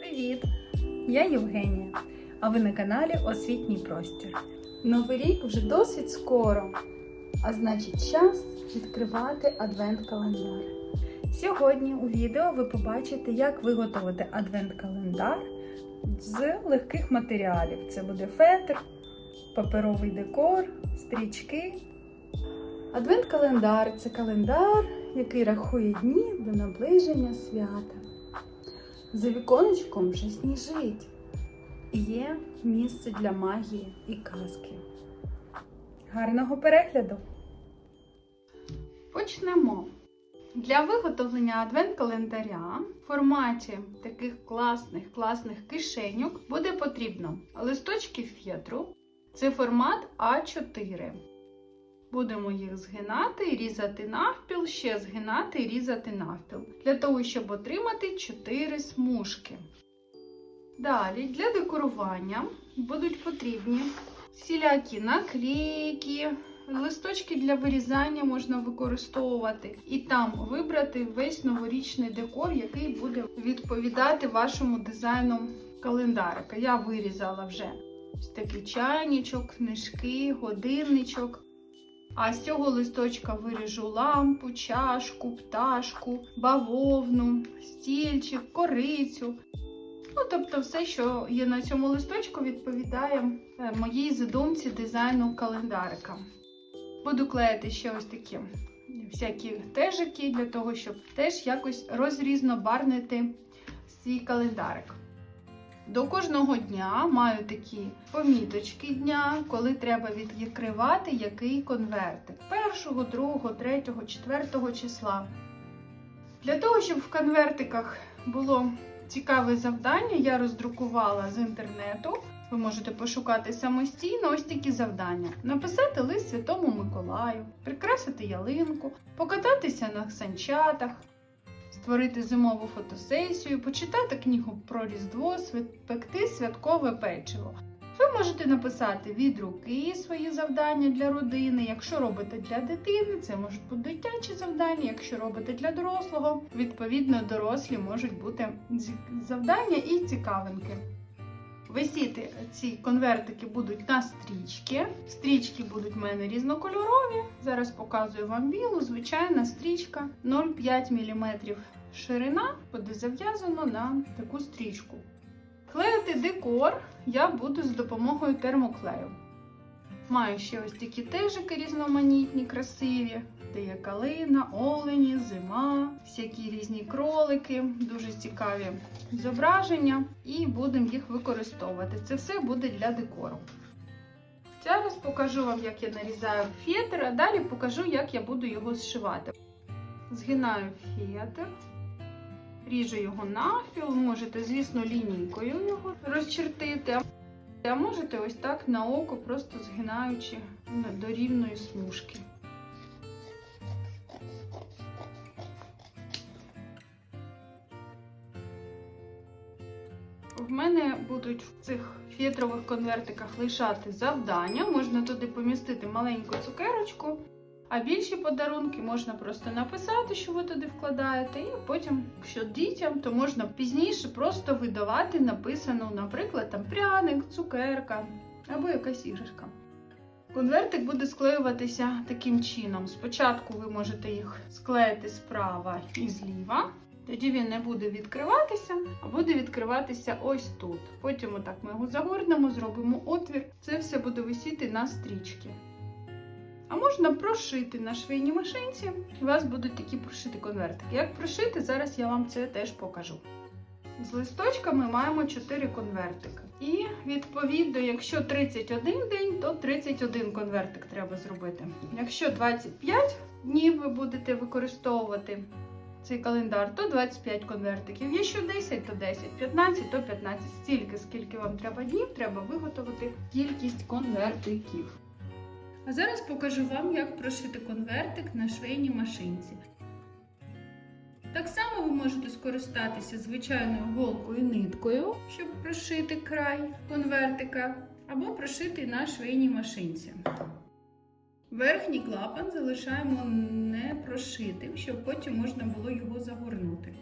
Привіт! Я Євгенія, а ви на каналі Освітній простір. Новий рік вже досить скоро, а значить час відкривати адвент-календар. Сьогодні у відео ви побачите, як виготовити адвент-календар з легких матеріалів. Це буде фетр, паперовий декор, стрічки. Адвент-календар це календар, який рахує дні до наближення свята. За віконечком вже сніжить. І є місце для магії і казки. Гарного перегляду! Почнемо. Для виготовлення адвент-календаря в форматі таких класних класних кишеньок буде потрібно листочки фетру. Це формат А4. Будемо їх згинати різати навпіл, ще згинати різати навпіл, для того, щоб отримати 4 смужки. Далі для декорування будуть потрібні всілякі наклейки, листочки для вирізання можна використовувати, і там вибрати весь новорічний декор, який буде відповідати вашому дизайну календарика. Я вирізала вже ось такий чайничок, книжки, годинничок. А з цього листочка виріжу лампу, чашку, пташку, бавовну, стільчик, корицю. Ну, тобто, все, що є на цьому листочку, відповідає е, моїй задумці дизайну календарика. Буду клеїти ще ось такі всякі тежики для того, щоб теж якось розрізнобарнити свій календарик. До кожного дня маю такі поміточки дня, коли треба відкривати який конвертик. Першого, другого, третього, четвертого числа. Для того, щоб в конвертиках було цікаве завдання, я роздрукувала з інтернету. Ви можете пошукати самостійно ось такі завдання: написати лист Святому Миколаю, прикрасити ялинку, покататися на санчатах, створити зимову фотосесію, почитати книгу про Різдво, пекти святкове печиво. Ви можете написати від руки свої завдання для родини. Якщо робите для дитини, це можуть бути дитячі завдання. Якщо робите для дорослого, відповідно дорослі можуть бути завдання і цікавинки. Висіти ці конвертики будуть на стрічки. Стрічки будуть в мене різнокольорові. Зараз показую вам білу, звичайна стрічка 0,5 мм ширина, буде зав'язано на таку стрічку. Клеїти декор я буду з допомогою термоклею. Маю ще ось такі тежики різноманітні, красиві, де є калина, олені, зима, всякі різні кролики, дуже цікаві зображення, і будемо їх використовувати. Це все буде для декору. Зараз покажу вам, як я нарізаю фетр, а далі покажу, як я буду його зшивати. Згинаю фетр. Ріжу його навпіл, можете, звісно, лінійкою його розчертити. А можете ось так на око, просто згинаючи до рівної смужки. В мене будуть в цих фетрових конвертиках лишати завдання. Можна туди помістити маленьку цукерочку. А більші подарунки можна просто написати, що ви туди вкладаєте, і потім, якщо дітям, то можна пізніше просто видавати написану, наприклад, там пряник, цукерка або якась іграшка. Конвертик буде склеюватися таким чином. Спочатку ви можете їх склеїти справа і зліва. Тоді він не буде відкриватися, а буде відкриватися ось тут. Потім отак ми його загорнемо, зробимо отвір. Це все буде висіти на стрічці. А можна прошити на швейній машинці. У вас будуть такі прошиті конвертики. Як прошити, зараз я вам це теж покажу. З листочками маємо 4 конвертики. І відповідно, якщо 31 день, то 31 конвертик треба зробити. Якщо 25 днів ви будете використовувати цей календар, то 25 конвертиків. Якщо 10, то 10, 15, то 15. Стільки, скільки вам треба днів, треба виготовити кількість конвертиків. А зараз покажу вам, як прошити конвертик на швейній машинці. Так само ви можете скористатися звичайною голкою ниткою, щоб прошити край конвертика, або прошити на швейній машинці. Верхній клапан залишаємо непрошитим, щоб потім можна було його загорнути.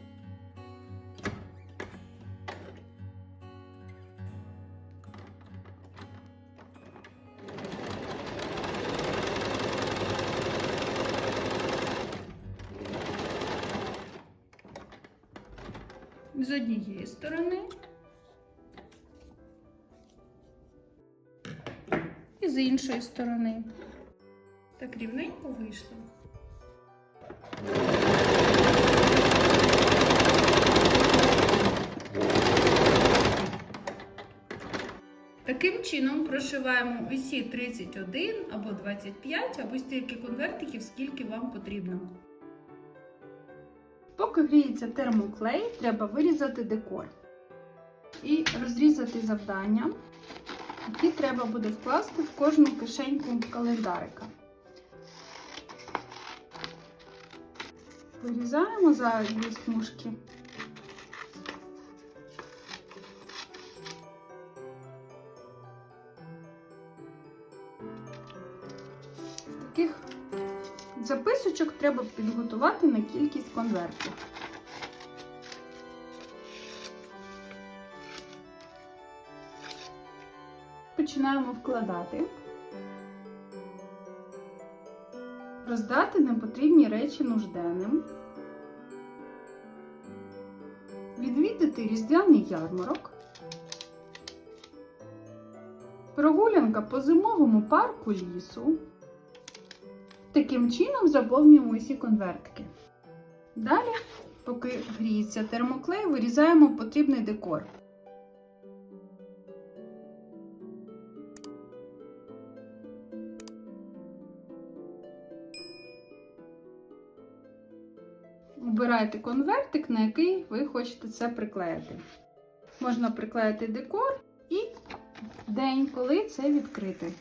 З однієї сторони і з іншої сторони. Так рівненько вийшло. Таким чином прошиваємо усі 31 або 25, або стільки конвертиків, скільки вам потрібно. Поки гріється термоклей, треба вирізати декор і розрізати завдання, які треба буде вкласти в кожну кишеньку календарика. Вирізаємо за дві смужки. Таких записочок треба підготувати на кількість конвертів. Починаємо вкладати. Роздати непотрібні речі нужденним. Відвідати різдвяний ярмарок. Прогулянка по зимовому парку лісу. Таким чином заповнюємо усі конвертики. Далі, поки гріється термоклей, вирізаємо потрібний декор. Обирайте конвертик, на який ви хочете це приклеїти. Можна приклеїти декор і день, коли це відкрити.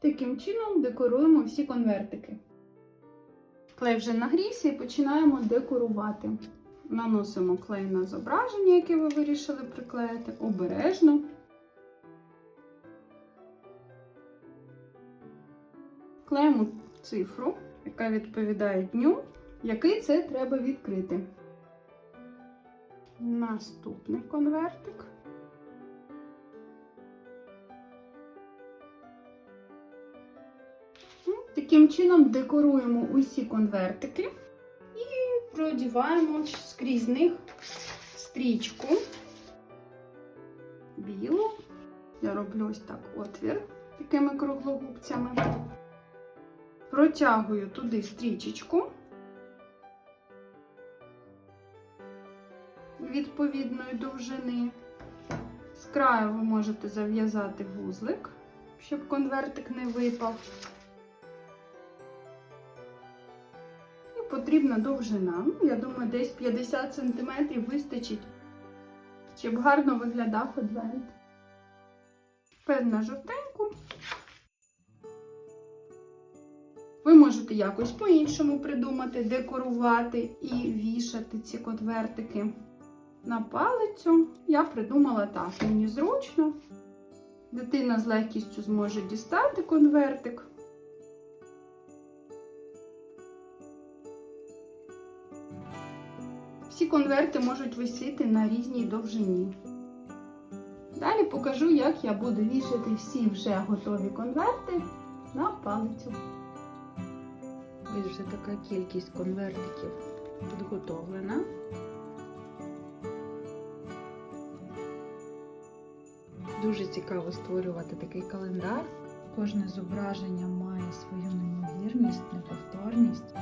Таким чином декоруємо всі конвертики. Клей вже нагрівся і починаємо декорувати. Наносимо клей на зображення, яке ви вирішили приклеїти, обережно. Клеїмо цифру, яка відповідає дню, який це треба відкрити. Наступний конвертик. Ну, Таким чином декоруємо усі конвертики і продіваємо скрізь них стрічку білу. Я роблю ось так отвір такими круглогубцями. Протягую туди стрічечку відповідної довжини. З краю ви можете зав'язати вузлик, щоб конвертик не випав. І потрібна довжина. Ну, Я думаю, десь 50 см вистачить, щоб гарно виглядав адвент. Тепер на жовтеньку. Можете якось по-іншому придумати, декорувати і вішати ці конвертики на палицю. Я придумала так, мені зручно. Дитина з легкістю зможе дістати конвертик. Всі конверти можуть висіти на різній довжині. Далі покажу, як я буду вішати всі вже готові конверти на палицю. Вже така кількість конвертиків підготовлена. Дуже цікаво створювати такий календар. Кожне зображення має свою неймовірність, неповторність.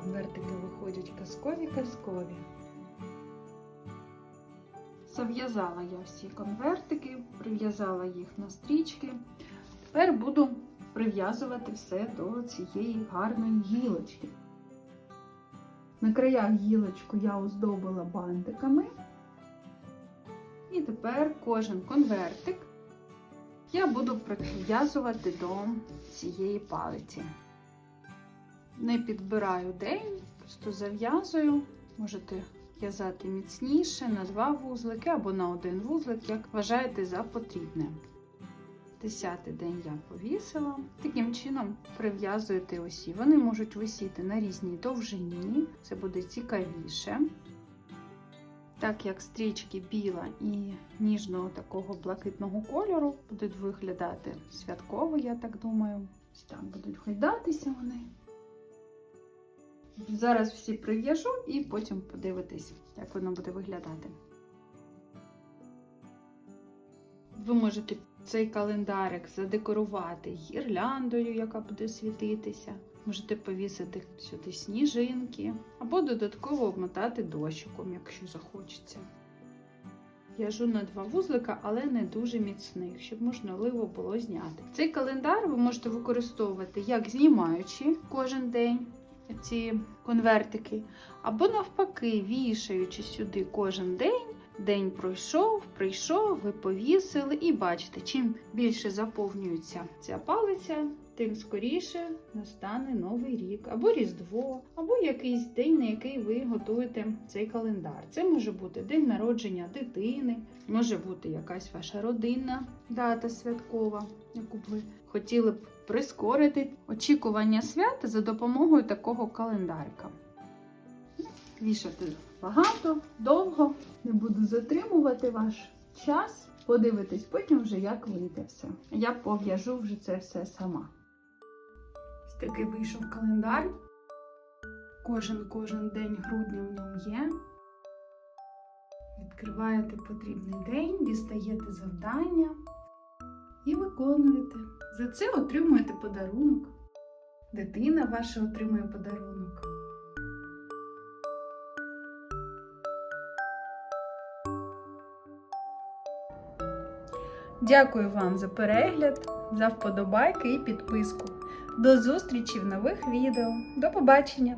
Конвертики виходять казкові-казкові. Зав'язала я всі конвертики, прив'язала їх на стрічки. Тепер буду прив'язувати все до цієї гарної гілочки. На краях гілочку я оздобила бантиками. І тепер кожен конвертик я буду прив'язувати до цієї палиці. Не підбираю день, просто зав'язую. Можете в'язати міцніше на два вузлики або на один вузлик, як вважаєте за потрібне. Десятий день я повісила. Таким чином прив'язуєте осі. Вони можуть висіти на різній довжині, це буде цікавіше. Так як стрічки біла і ніжного такого блакитного кольору будуть виглядати святково, я так думаю. Ось так будуть гойдатися вони. Зараз всі прив'яжу і потім подивитись, як воно буде виглядати. Ви можете цей календарик задекорувати гірляндою, яка буде світитися. Можете повісити сюди сніжинки або додатково обмотати дощиком, якщо захочеться. В'яжу на два вузлика, але не дуже міцних, щоб можливо було зняти. Цей календар ви можете використовувати як знімаючи кожен день ці конвертики, або навпаки, вішаючи сюди кожен день. День пройшов, прийшов, ви повісили, і бачите, чим більше заповнюється ця палиця, тим скоріше настане новий рік, або Різдво, або якийсь день, на який ви готуєте цей календар. Це може бути день народження дитини, може бути якась ваша родинна дата святкова, яку б ви хотіли б прискорити очікування свят за допомогою такого календарика. Вішати багато, довго, не буду затримувати ваш час. Подивитись потім вже, як вийде все. Я пов'яжу вже це все сама. Такий вийшов календар. Кожен кожен день грудня в ньому є. Відкриваєте потрібний день, дістаєте завдання і виконуєте. За це отримуєте подарунок. Дитина ваша отримує подарунок. Дякую вам за перегляд, за вподобайки і підписку. До зустрічі в нових відео. До побачення!